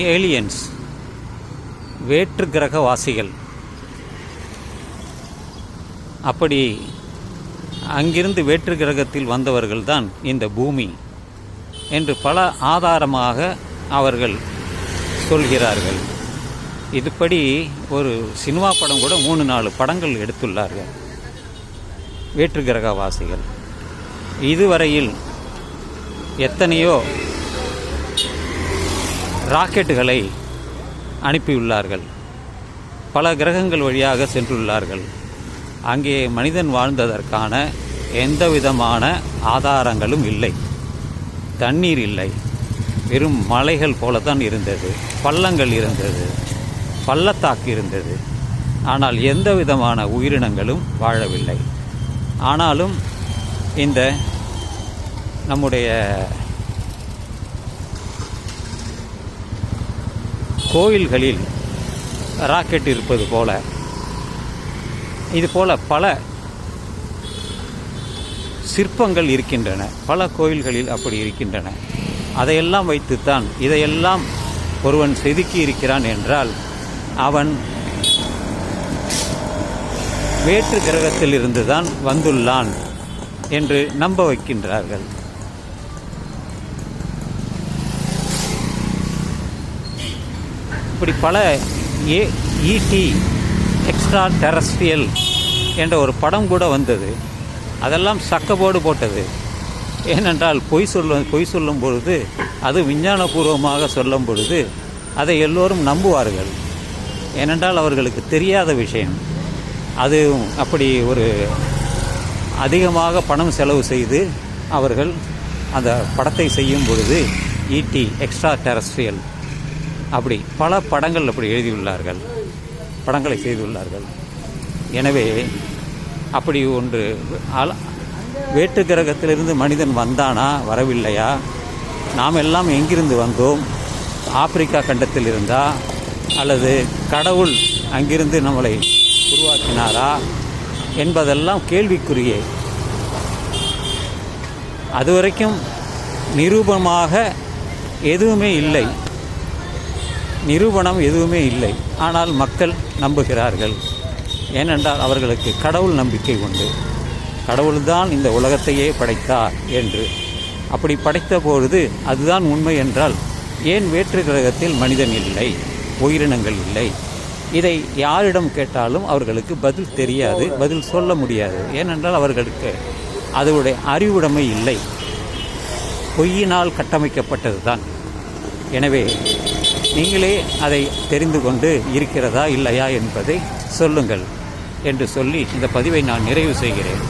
Aliens வேற்று கிரகவாசிகள். அப்படி அங்கிருந்து வேற்று கிரகத்தில் வந்தவர்கள் தான் இந்த பூமி என்று பல ஆதாரமாக அவர்கள் சொல்கிறார்கள். இதுபடி ஒரு சினிமா படம் கூட மூணு நாலு படங்கள் எடுத்துள்ளார்கள். வேற்று கிரகவாசிகள். இதுவரையில் எத்தனையோ ராக்கெட்டுகளை அனுப்பியுள்ளார்கள். பல கிரகங்கள் வழியாக சென்றுள்ளார்கள். அங்கே மனிதன் வாழ்ந்ததற்கான எந்த விதமான ஆதாரங்களும் இல்லை. தண்ணீர் இல்லை. வெறும் மலைகள் போலத்தான் இருந்தது. பள்ளங்கள் இருந்தது. பள்ளத்தாக்கு இருந்தது. ஆனால் எந்த விதமான உயிரினங்களும் வாழவில்லை. ஆனாலும் இந்த நம்முடைய கோயில்களில் ராக்கெட் இருப்பது போல இது போல பல சிற்பங்கள் இருக்கின்றன. பல கோயில்களில் அப்படி இருக்கின்றன. அதையெல்லாம் வைத்துத்தான் இதையெல்லாம் ஒருவன் செதுக்கி இருக்கிறான் என்றால் அவன் வேற்று கிரகத்திலிருந்து தான் வந்துள்ளான் என்று நம்ப வைக்கின்றார்கள். இப்படி பல ஏ இடி எக்ஸ்ட்ரா டெரஸ்ட்ரியல் என்ற ஒரு படம் கூட வந்தது. அதெல்லாம் சக்கபோடு போட்டது. ஏனென்றால் பொய் சொல்ல பொய் சொல்லும் பொழுது அது விஞ்ஞானபூர்வமாக சொல்லும் பொழுது அதை எல்லோரும் நம்புவார்கள். ஏனென்றால் அவர்களுக்கு தெரியாத விஷயம். அது அப்படி ஒரு அதிகமாக பணம் செலவு செய்து அவர்கள் அந்த படத்தை செய்யும் பொழுது ஈட்டி எக்ஸ்ட்ரா டெரஸ்ட்ரியல் அப்படி பல படங்கள் அப்படி எழுதியுள்ளார்கள். படங்களை செய்துள்ளார்கள். எனவே அப்படி ஒன்று வேற்று கிரகத்திலிருந்து மனிதன் வந்தானா வரவில்லையா? நாம் எல்லாம் எங்கிருந்து வந்தோம்? ஆப்பிரிக்கா கண்டத்தில் இருந்தா? அல்லது கடவுள் அங்கிருந்து நம்மளை உருவாக்கினாரா? என்பதெல்லாம் கேள்விக்குரியே அதுவரைக்கும் நிரூபமாக எதுவுமே இல்லை. நிரூபணம் எதுவுமே இல்லை. ஆனால் மக்கள் நம்புகிறார்கள். ஏனென்றால் அவர்களுக்கு கடவுள் நம்பிக்கை உண்டு. கடவுள்தான் இந்த உலகத்தையே படைத்தார் என்று. அப்படி படைத்த பொழுது அதுதான் உண்மை என்றால் ஏன் வேற்று கிரகத்தில் மனிதன் இல்லை? உயிரினங்கள் இல்லை. இதை யாரிடம் கேட்டாலும் அவர்களுக்கு பதில் தெரியாது பதில் சொல்ல முடியாது. ஏனென்றால் அவர்களுக்கு அதனுடைய அறிவுடைமை இல்லை. பொய்யினால் கட்டமைக்கப்பட்டது தான் எனவே நீங்களே அதை தெரிந்து கொண்டு இருக்கிறதா இல்லையா என்பதை சொல்லுங்கள் என்று சொல்லி இந்த பதிவை நான் நிறைவு செய்கிறேன்.